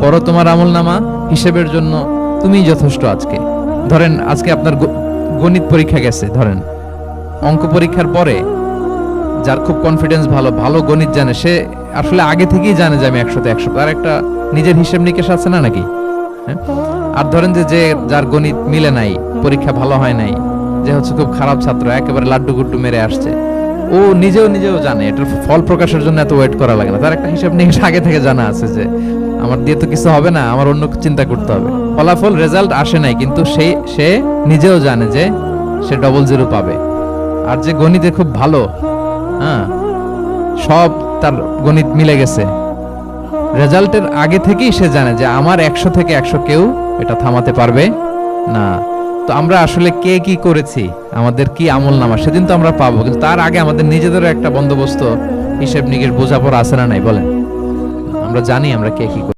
পড়ো তোমার আমল নামা হিসেবের জন্য। তুমিই যথেষ্ট আজকে। ধরেন, আজকে আপনার গণিত পরীক্ষা গেছে, ধরেন। অঙ্ক পরীক্ষার পরে যার খুব কনফিডেন্স ভালো ভালো গণিত জানে, সে আসলে আগে থেকেই জানে যে আমি একশোতে একশো। তার একটা নিজের হিসেব নিকেশ আছে না নাকি? হ্যাঁ? আর ধরেন যে যার গণিত মিলে নাই, পরীক্ষা ভালো হয় নাই, যে হচ্ছে খুব খারাপ ছাত্র, একেবারে লাড্ডু গুড্ডু মেরে আসছে, ও নিজেও নিজেও জানে, এটার ফল প্রকাশের জন্য এত ওয়েট করা লাগে না। তার একটা হিসাব নিকেশ আগে থেকে জানা আছে যে আমার দিয়ে তো কিছু হবে না, আমার অন্য চিন্তা করতে হবে। ফলাফল রেজাল্ট আসে নাই, কিন্তু সে সে নিজেও জানে যে সে ডবল জিরো পাবে। আর যে গণিতে খুব ভালো হ্যাঁ সব তার গণিত মিলে গেছে। রেজাল্টের আগে থেকেই সে জানে যে আমার একশো থেকে একশো কেউ এটা থামাতে পারবে না। তো আমরা আসলে কে কি করেছি, আমাদের কি আমল নামা, সেদিন তো আমরা পাবো, কিন্তু তার আগে আমাদের নিজেদেরও একটা বন্দোবস্ত হিসেব নিকেশ বোঝাপড়া আছে না নাই, বলেন। আমরা জানি আমরা কে কি